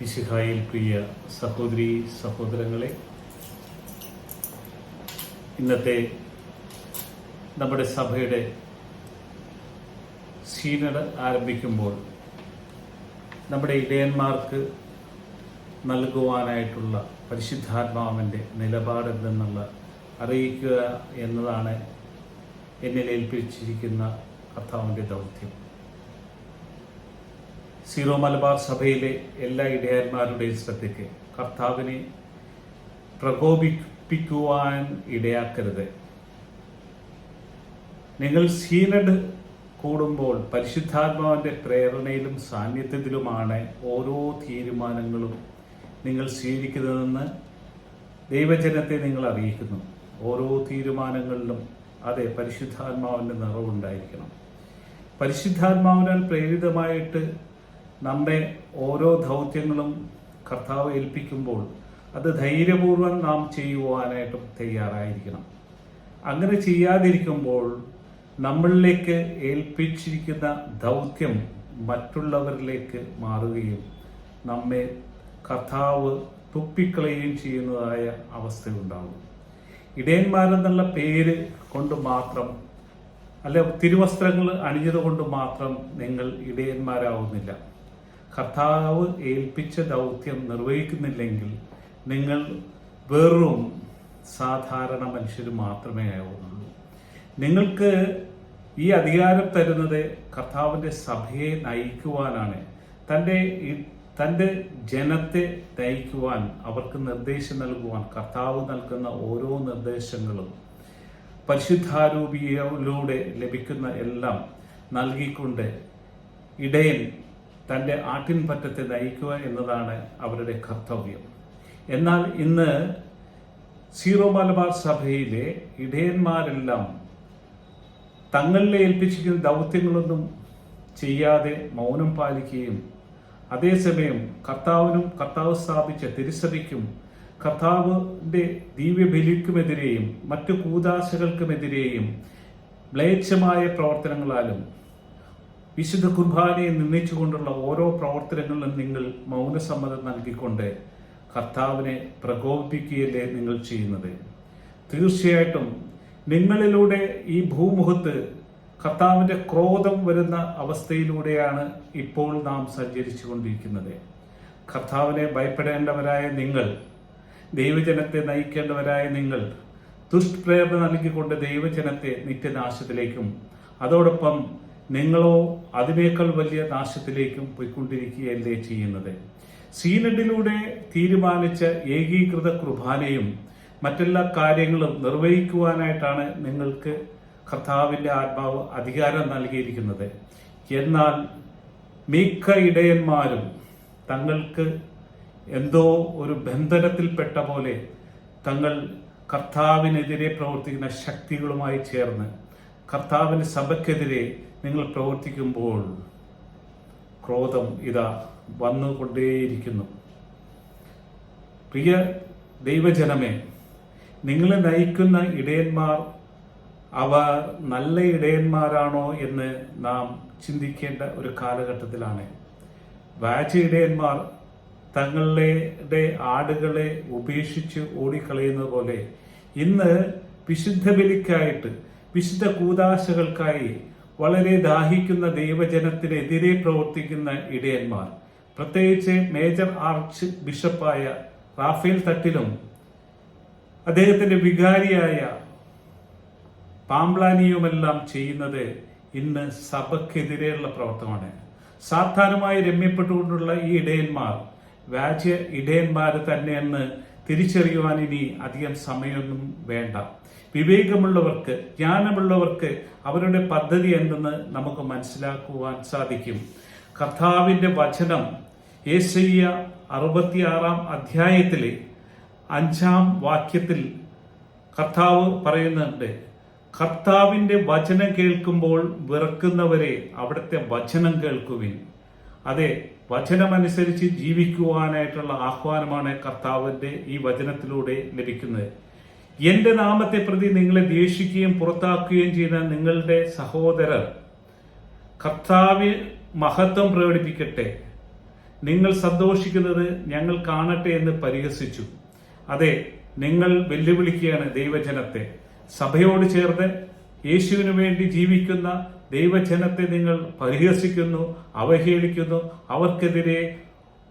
വിശുഹായിൽ പ്രിയ സഹോദരി സഹോദരങ്ങളെ ഇന്നത്തെ നമ്മുടെ സഭയുടെ സീനഡ് ആരംഭിക്കുമ്പോൾ നമ്മുടെ ഇടയന്മാർക്ക് നൽകുവാനായിട്ടുള്ള പരിശുദ്ധാത്മാവിന്റെ നിലപാടെന്തെന്നുള്ള അറിയിക്കുക എന്നതാണ് എന്നിൽ ഏൽപ്പിച്ചിരിക്കുന്ന കർത്താവിന്റെ ദൗത്യം. സീറോ മലബാർ സഭയിലെ എല്ലാ ഇടയന്മാരുടെയും ശ്രദ്ധയ്ക്ക് കർത്താവിനെ പ്രകോപിപ്പിക്കുവാൻ ഇടയാക്കരുത്. നിങ്ങൾ സീനഡ് കൂടുമ്പോൾ പരിശുദ്ധാത്മാവിന്റെ പ്രേരണയിലും സാന്നിധ്യത്തിലുമാണ് ഓരോ തീരുമാനങ്ങളും നിങ്ങൾ സ്വീകരിക്കുന്നതെന്ന് ദൈവജനത്തെ നിങ്ങൾ അറിയിക്കുന്നു. ഓരോ തീരുമാനങ്ങളിലും അതെ പരിശുദ്ധാത്മാവിന്റെ നിറവുണ്ടായിരിക്കണം. പരിശുദ്ധാത്മാവിനാൽ പ്രേരിതമായിട്ട് നമ്മെ ഓരോ ദൗത്യങ്ങളും കർത്താവ് ഏൽപ്പിക്കുമ്പോൾ അത് ധൈര്യപൂർവം നാം ചെയ്യുവാനായിട്ടും തയ്യാറായിരിക്കണം. അങ്ങനെ ചെയ്യാതിരിക്കുമ്പോൾ നമ്മളിലേക്ക് ഏൽപ്പിച്ചിരിക്കുന്ന ദൗത്യം മറ്റുള്ളവരിലേക്ക് മാറുകയും നമ്മെ കർത്താവ് തുപ്പിക്കളയുകയും ചെയ്യുന്നതായ അവസ്ഥയുണ്ടാകും. ഇടയന്മാരെന്നുള്ള പേര് കൊണ്ട് മാത്രം അല്ലെ തിരുവസ്ത്രങ്ങൾ അണിഞ്ഞത് കൊണ്ട് മാത്രം നിങ്ങൾ ഇടയന്മാരാവുന്നില്ല. കർത്താവ് ഏൽപ്പിച്ച ദൗത്യം നിർവഹിക്കുന്നില്ലെങ്കിൽ നിങ്ങൾ വെറും സാധാരണ മനുഷ്യർ മാത്രമേ ആവുന്നുള്ളൂ. നിങ്ങൾക്ക് ഈ അധികാരം തരുന്നത് കർത്താവിന്റെ സഭയെ നയിക്കുവാനാണ്. തന്റെ തന്റെ ജനത്തെ നയിക്കുവാൻ അവർക്ക് നിർദ്ദേശം നൽകുവാൻ കർത്താവ് നൽകുന്ന ഓരോ നിർദ്ദേശങ്ങളും പരിശുദ്ധാരൂപിയിലൂടെ ലഭിക്കുന്ന എല്ലാം നൽകിക്കൊണ്ട് ഇടയൻ തന്റെ ആട്ടിൻപറ്റത്തെ നയിക്കുക എന്നതാണ് അവരുടെ കർത്തവ്യം. എന്നാൽ ഇന്ന് സീറോ മലബാർ സഭയിലെ ഇടയന്മാരെല്ലാം തങ്ങളിലെ ഏൽപ്പിച്ചിരിക്കുന്ന ദൗത്യങ്ങളൊന്നും ചെയ്യാതെ മൗനം പാലിക്കുകയും അതേസമയം കർത്താവിനും കർത്താവ് സ്ഥാപിച്ച തിരുസഭയ്ക്കും കർത്താവിന്റെ ദിവ്യബലിക്കുമെതിരെയും മറ്റു കൂതാശകൾക്കുമെതിരെയും മ്ലേച്ഛമായ പ്രവർത്തനങ്ങളാലും വിശുദ്ധ കുർബാനയെ നിന്ദിച്ചുകൊണ്ടുള്ള ഓരോ പ്രവർത്തനങ്ങളിലും നിങ്ങൾ മൗനസമ്മതം നൽകിക്കൊണ്ട് കർത്താവിനെ പ്രകോപിപ്പിക്കുകയല്ലേ നിങ്ങൾ ചെയ്യുന്നത്? തീർച്ചയായിട്ടും നിങ്ങളിലൂടെ ഈ ഭൂമുഖത്ത് കർത്താവിന്റെ ക്രോധം വരുന്ന അവസ്ഥയിലൂടെയാണ് ഇപ്പോൾ നാം സഞ്ചരിച്ചു കൊണ്ടിരിക്കുന്നത് കർത്താവിനെ ഭയപ്പെടേണ്ടവരായ നിങ്ങൾ ദൈവജനത്തെ നയിക്കേണ്ടവരായ നിങ്ങൾ ദുഷ്പ്രേരണ നൽകിക്കൊണ്ട് ദൈവജനത്തെ നിത്യനാശത്തിലേക്കും അതോടൊപ്പം നിങ്ങളോ അതിനേക്കാൾ വലിയ നാശത്തിലേക്കും പോയിക്കൊണ്ടിരിക്കുകയല്ലേ ചെയ്യുന്നത്? സീനഡിലൂടെ തീരുമാനിച്ച ഏകീകൃത കുർബാനയും മറ്റെല്ലാ കാര്യങ്ങളും നിർവഹിക്കുവാനായിട്ടാണ് നിങ്ങൾക്ക് കർത്താവിന്റെ ആത്മാവ് അധികാരം നൽകിയിരിക്കുന്നത്. എന്നാൽ മിക്ക ഇടയന്മാരും തങ്ങൾക്ക് എന്തോ ഒരു ബന്ധനത്തിൽപ്പെട്ട പോലെ തങ്ങൾ കർത്താവിനെതിരെ പ്രവർത്തിക്കുന്ന ശക്തികളുമായി ചേർന്ന് കർത്താവിന് സഭയ്ക്കെതിരെ നിങ്ങൾ പ്രവർത്തിക്കുമ്പോൾ ക്രോധം ഇതാ വന്നുകൊണ്ടേയിരിക്കുന്നു. പ്രിയ ദൈവജനമേ നിങ്ങളെ നയിക്കുന്ന ഇടയന്മാർ അവ നല്ല ഇടയന്മാരാണോ എന്ന് നാം ചിന്തിക്കേണ്ട ഒരു കാലഘട്ടത്തിലാണ്. വാച്ച് ഇടയന്മാർ തങ്ങളുടെ ആടുകളെ ഉപേക്ഷിച്ച് ഓടിക്കളയുന്നത് പോലെ ഇന്ന് വിശുദ്ധ ബലിക്കായിട്ട് വിശുദ്ധ കൂതാശകൾക്കായി വളരെ ദാഹിക്കുന്ന ദൈവജനത്തിനെതിരെ പ്രവർത്തിക്കുന്ന ഇടയന്മാർ. പ്രത്യേകിച്ച് മേജർ ആർച്ച് ബിഷപ്പായ റാഫേൽ തട്ടിലും അദ്ദേഹത്തിന്റെ വികാരിയായ പാംപ്ലാനിയുമെല്ലാം ചെയ്യുന്നത് ഇന്ന് സഭക്കെതിരെയുള്ള പ്രവർത്തനമാണ്. സാധാരണമായി രമ്യപ്പെട്ടുകൊണ്ടുള്ള ഈ ഇടയന്മാർ വ്യാജ ഇടയന്മാർ തന്നെയെന്ന് തിരിച്ചറിയുവാൻ ഇനി അധികം സമയമൊന്നും വേണ്ട. വിവേകമുള്ളവർക്ക് ജ്ഞാനമുള്ളവർക്ക് അവരുടെ പദ്ധതി എന്തെന്ന് നമുക്ക് മനസ്സിലാക്കുവാൻ സാധിക്കും. കർത്താവിന്റെ വചനം യേശയ്യ അറുപത്തിയാറാം അധ്യായത്തിലെ അഞ്ചാം വാക്യത്തിൽ കർത്താവ് പറയുന്നുണ്ട് കർത്താവിന്റെ വചനം കേൾക്കുമ്പോൾ വിറക്കുന്നവരെ അവിടുത്തെ വചനം കേൾക്കുവിൻ. അതെ വചനമനുസരിച്ച് ജീവിക്കുവാനായിട്ടുള്ള ആഹ്വാനമാണ് കർത്താവിന്റെ ഈ വചനത്തിലൂടെ ലഭിക്കുന്നത്. എന്റെ നാമത്തെ പ്രതി നിങ്ങളെ ദ്വേഷിക്കുകയും പുറത്താക്കുകയും ചെയ്യുന്ന നിങ്ങളുടെ സഹോദരർ കർത്താവ് മഹത്വം പ്രകടിപ്പിക്കട്ടെ. നിങ്ങൾ സന്തോഷിക്കുന്നത് ഞങ്ങൾ കാണട്ടെ എന്ന് പരിഹസിച്ചു. അതെ നിങ്ങൾ വെല്ലുവിളിക്കുകയാണ് ദൈവജനത്തെ. സഭയോട് ചേർന്ന് യേശുവിനു വേണ്ടി ജീവിക്കുന്ന ദൈവജനത്തെ നിങ്ങൾ പരിഹസിക്കുന്നു അവഹേളിക്കുന്നു അവർക്കെതിരെ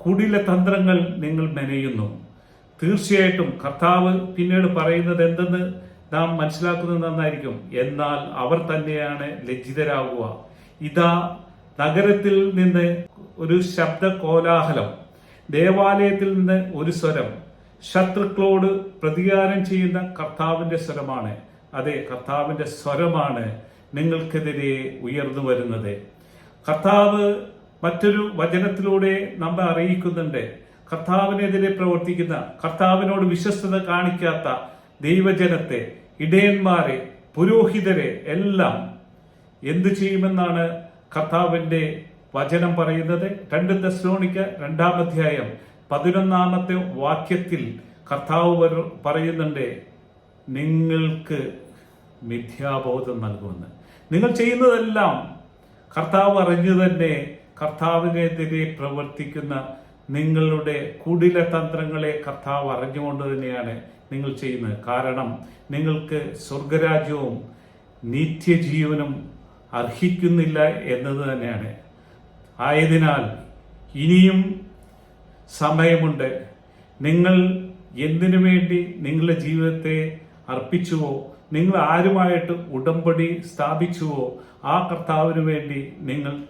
കുടില തന്ത്രങ്ങൾ നിങ്ങൾ മെനയുന്നു. തീർച്ചയായിട്ടും കർത്താവ് പിന്നീട് പറയുന്നത് എന്തെന്ന് നാം മനസ്സിലാക്കുന്നത് നന്നായിരിക്കും. എന്നാൽ അവർ തന്നെയാണ് ലജ്ജിതരാകുക. ഇതാ നഗരത്തിൽ നിന്ന് ഒരു ശബ്ദ കോലാഹലം ദേവാലയത്തിൽ നിന്ന് ഒരു സ്വരം ശത്രുക്കളോട് പ്രതികാരം ചെയ്യുന്ന കർത്താവിന്റെ സ്വരമാണ്. അതെ കർത്താവിന്റെ സ്വരമാണ്. നിങ്ങൾക്കെതിരെ ഉയർന്നു വരുന്നത് കർത്താവ് മറ്റൊരു വചനത്തിലൂടെ നമ്മെ അറിയിക്കുന്നുണ്ട്. കർത്താവിനെതിരെ പ്രവർത്തിക്കുന്ന കർത്താവിനോട് വിശ്വസ്തത കാണിക്കാത്ത ദൈവജനത്തെ ഇടയന്മാരെ പുരോഹിതരെ എല്ലാം എന്തു ചെയ്യുമെന്നാണ് കർത്താവിന്റെ വചനം പറയുന്നത്? രണ്ട് തെസ്ലോണിക്ക രണ്ടാം അധ്യായം പതിനൊന്നാമത്തെ വാക്യത്തിൽ കർത്താവ് പറയുന്നുണ്ട് നിങ്ങൾക്ക് മിഥ്യാബോധം നൽകുമെന്ന്. നിങ്ങൾ ചെയ്യുന്നതെല്ലാം കർത്താവ് അറിഞ്ഞു തന്നെ കർത്താവിനെതിരെ പ്രവർത്തിക്കുന്ന നിങ്ങളുടെ കുടില തന്ത്രങ്ങളെ കർത്താവ് അറിഞ്ഞുകൊണ്ട് തന്നെയാണ് നിങ്ങൾ ചെയ്യുന്നത്. കാരണം നിങ്ങൾക്ക് സ്വർഗരാജ്യവും നിത്യജീവനും അർഹിക്കുന്നില്ല എന്നത് തന്നെയാണ്. ആയതിനാൽ ഇനിയും സമയമുണ്ട്. നിങ്ങൾ എന്തിനു വേണ്ടി നിങ്ങളുടെ ജീവിതത്തെ അർപ്പിച്ചുവോ നിങ്ങൾ ആരുമായിട്ട് ഉടമ്പടി സ്ഥാപിച്ചുവോ ആ കർത്താവിന് വേണ്ടി നിങ്ങൾ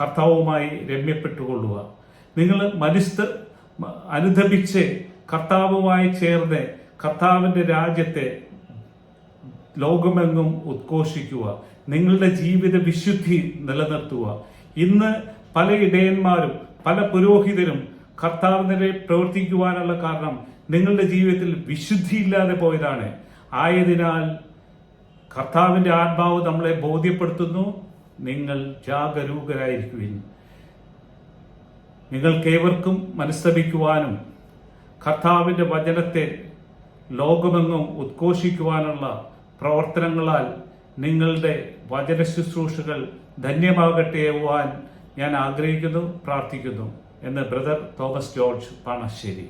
കർത്താവുമായി രമ്യപ്പെട്ടുകൊള്ളുക. നിങ്ങൾ മനുഷ്യ അനുദപിച്ച് കർത്താവുമായി ചേർന്ന് കർത്താവിന്റെ രാജ്യത്തെ ലോകമെങ്ങും ഉദ്ഘോഷിക്കുക. നിങ്ങളുടെ ജീവിത വിശുദ്ധി നിലനിർത്തുക. ഇന്ന് പല ഇടയന്മാരും പല പുരോഹിതരും കർത്താവിനെ പ്രവർത്തിക്കുവാനുള്ള കാരണം നിങ്ങളുടെ ജീവിതത്തിൽ വിശുദ്ധിയില്ലാതെ പോയതാണ്. ആയതിനാൽ കർത്താവിന്റെ ആത്മാവ് നമ്മളെ ബോധ്യപ്പെടുത്തുന്നു. നിങ്ങൾ ജാഗരൂകരായിരിക്കുവിൻ. നിങ്ങൾക്കേവർക്കും മനസ്തപിക്കുവാനും കർത്താവിന്റെ വചനത്തെ ലോകമെങ്ങും ഉദ്ഘോഷിക്കുവാനുള്ള പ്രവർത്തനങ്ങളാൽ നിങ്ങളുടെ വചന ശുശ്രൂഷകൾ ധന്യമാകട്ടെ ഞാൻ ആഗ്രഹിക്കുന്നു പ്രാർത്ഥിക്കുന്നു എന്ന് ബ്രദർ തോമസ് ജോർജ് പാണശ്ശേരി.